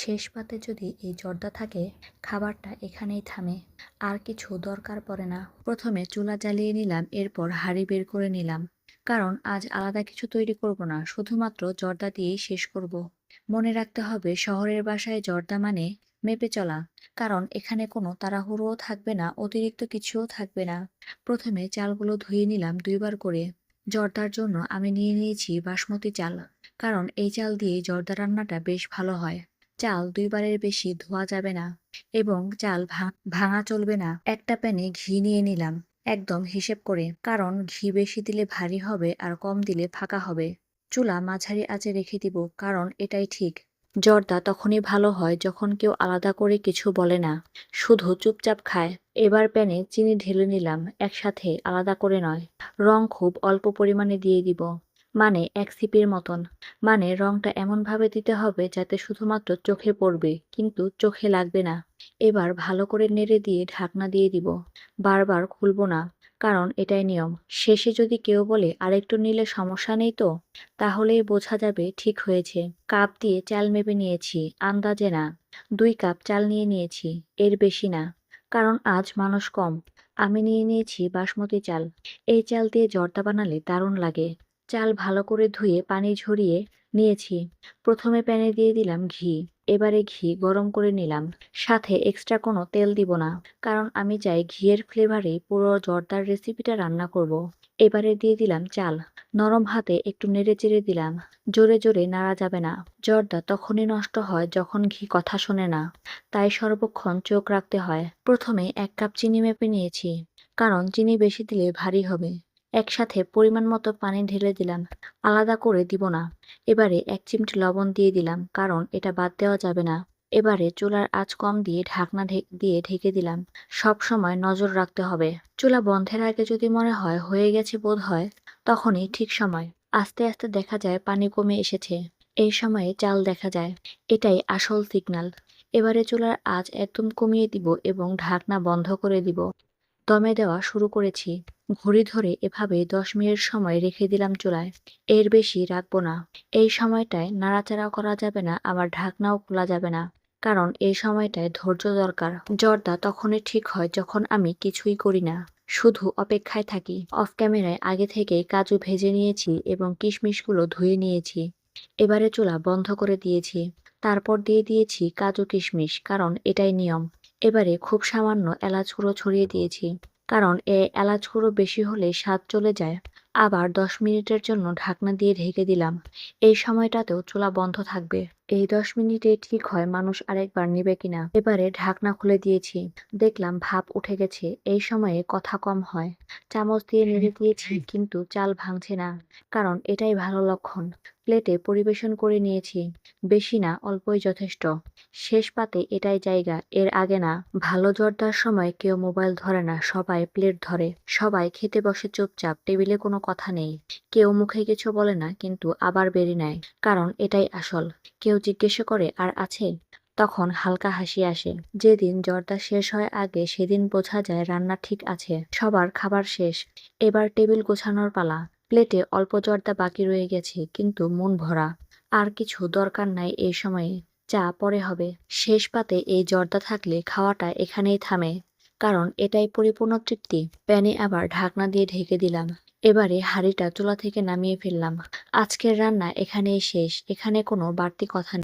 শেষ পাতে যদি এই জর্দা থাকে, খাবারটা এখানেই থামে। আর কিছু দরকার পড়ে না। প্রথমে চুলা জ্বালিয়ে নিলাম, এরপর হাঁড়ি বের করে নিলাম। কারণ আজ আলাদা কিছু তৈরি করব না, শুধুমাত্র জর্দা দিয়েই শেষ করব। মনে রাখতে হবে, শহরের বাসায় জর্দা মানে মেপে চলা। কারণ এখানে কোনো তাড়াহুড়োও থাকবে না, অতিরিক্ত কিছুও থাকবে না। প্রথমে চালগুলো ধুয়ে নিলাম দুইবার করে। জর্দার জন্য আমি নিয়ে নিয়েছি বাসমতি চাল। কারণ এই চাল দিয়ে জর্দা রান্নাটা বেশ ভালো হয়। চাল দুইবারের বেশি ধোয়া যাবে না এবং চাল ভাঙা চলবে না। একটা প্যানে ঘি নিয়ে নিলাম, একদম হিসেব করে, কারণ ঘি বেশি দিলে ভারী হবে আর কম দিলে ফাঁকা হবে। চুলা মাঝারি আঁচে রেখে দিব, কারণ এটাই ঠিক। জর্দা তখনই ভালো হয় যখন কেউ আলাদা করে কিছু বলে না। শুধু চুপচাপ খায়। এবার প্যানে চিনি ঢেলে নিলাম, একসাথে আলাদা করে নয়। রং খুব অল্প পরিমাণে দিয়ে দিব। মানে এক সিপির মতন। মানে রংটা এমনভাবে দিতে হবে যাতে শুধুমাত্র চোখে পড়বে, কিন্তু চোখে লাগবে না। এবার ভালো করে নেড়ে দিয়ে ঢাকনা দিয়ে দিব। বারবার খুলবো না, কারণ এটাই নিয়ম। শেষে যদি কেউ বলে, আরেকটু নিলে সমস্যা নেই তো? তাহলেই বোঝা যাবে ঠিক হয়েছে। কাপ দিয়ে চাল মেপে নিয়েছি, আন্দাজে না। দুই কাপ চাল নিয়ে নিয়েছি, এর বেশি না, কারণ আজ মানুষ কম। আমি নিয়ে নিয়েছি বাসমতি চাল। এই চাল দিয়ে জর্দা বানালে দারুণ লাগে। চাল ভালো করে ধুয়ে পানি ঝরিয়ে নিয়েছি। প্রথমে প্যানে দিয়ে দিলাম ঘি, এবারে ঘি গরম করে নিলাম। সাথে এক্সট্রা কোনো তেল দিব না, কারণ আমি চাই ঘিয়ের ফ্লেভারে পুরো জর্দার রেসিপিটা রান্না করব। এবারে দিয়ে দিলাম চাল। নরম হাতে একটু নেড়ে চেড়ে দিলাম। জোরে জোরে নাড়া যাবে না। জর্দা তখনই নষ্ট হয় যখন ঘি কথা শোনে না। তাই সর্বক্ষণ চোখ রাখতে হয়। প্রথমে এক কাপ চিনি মেপে নিয়েছি, কারণ চিনি বেশি দিলে ভারী হবে। একসাথে পরিমাণ মতো পানি ঢেলে দিলাম। আলাদা করে দিব না। এবারে এক চিমটি লবণ দিয়ে দিলাম, কারণ এটা বাদ দেওয়া যাবে না। এবারে চুলার আঁচ কম দিয়ে ঢাকনা দিয়ে ঢেকে দিলাম। সব সময় নজর রাখতে হবে। চুলা বন্ধের আগে যদি মনে হয় হয়ে গেছে বোধ হয়, তখনই ঠিক সময়। আস্তে আস্তে দেখা যায় পানি কমে এসেছে। এই সময়ে চাল দেখা যায়। এটাই আসল সিগন্যাল এবারে চুলার আঁচ একদম কমিয়ে দিব এবং ঢাকনা বন্ধ করে দিব। দমে দেওয়া শুরু করেছি। ঘড়ি ধরে এভাবে দশ মিনিট সময় রেখে দিলাম চুলায়। এর বেশি রাখব না। এই সময়টায় নাড়াচাড়া করা যাবে না, আবার ঢাকনাও খোলা যাবে না। কারণ এই সময়টায় ধৈর্য দরকার। জর্দা তখনই ঠিক হয় যখন আমি কিছুই করি না। শুধু অপেক্ষায় থাকি। অফ ক্যামেরায় আগে থেকে কাজু ভেজে নিয়েছি এবং কিশমিশগুলো ধুয়ে নিয়েছি। এবারে চুলা বন্ধ করে দিয়েছি। তারপর দিয়ে দিয়েছি কাজু কিশমিশ, কারণ এটাই নিয়ম। এবারে খুব সামান্য এলাচ গুঁড়ো ছড়িয়ে দিয়েছি, কারণ এ এলাচ গুঁড়ো বেশি হলে স্বাদ চলে যায়। আবার দশ মিনিটের জন্য ঢাকনা দিয়ে ঢেকে দিলাম। এই সময়টাতেও চুলা বন্ধ থাকবে। এই দশ মিনিটে ঠিক হয় মানুষ আরেকবার নেবে কিনা। এবারে ঢাকনা খুলে দিয়েছি। দেখলাম ভাপ উঠে গেছে। এই সময়ে কথা কম হয়। চামচ দিয়ে নেড়ে দিয়েছি কিন্তু চাল ভাঙছে না কারণ এটাই ভালো লক্ষণ। প্লেটে পরিবেশন করে নিয়েছি। বেশি না অল্পই যথেষ্ট। শেষ পাতে এটাই জায়গা। এর আগে না ভালো জর্দার সময় কেউ মোবাইল ধরে না সবাই প্লেট ধরে। সবাই খেতে বসে চুপচাপ টেবিলে কোনো কথা নেই। কেউ মুখে কিছু বলে না কিন্তু আবার বেরি নেয় কারণ এটাই আসল। কেউ জিজ্ঞেস করে, আর আছে? তখন হালকা হাসি আসে। যেদিন জর্দা শেষ হয় আগে, সেদিন বোঝা যায় রান্না ঠিক আছে, সবার খাবার শেষ। এবার টেবিল গোছানোর পালা। প্লেটে অল্প জর্দা বাকি রয়ে গেছে, কিন্তু মন ভরা। আর কিছু দরকার নাই এই সময়ে। চা পরে হবে। শেষ পাতে এই জর্দা থাকলে খাওয়াটা এখানেই থামে। কারণ এটাই পরিপূর্ণ তৃপ্তি। প্যানে আবার ঢাকনা দিয়ে ঢেকে দিলাম। এবারে হাঁড়িটা চুলা থেকে নামিয়ে ফেললাম। আজকের রান্না এখানেই শেষ। এখানে কোনো বাড়তি কথা নেই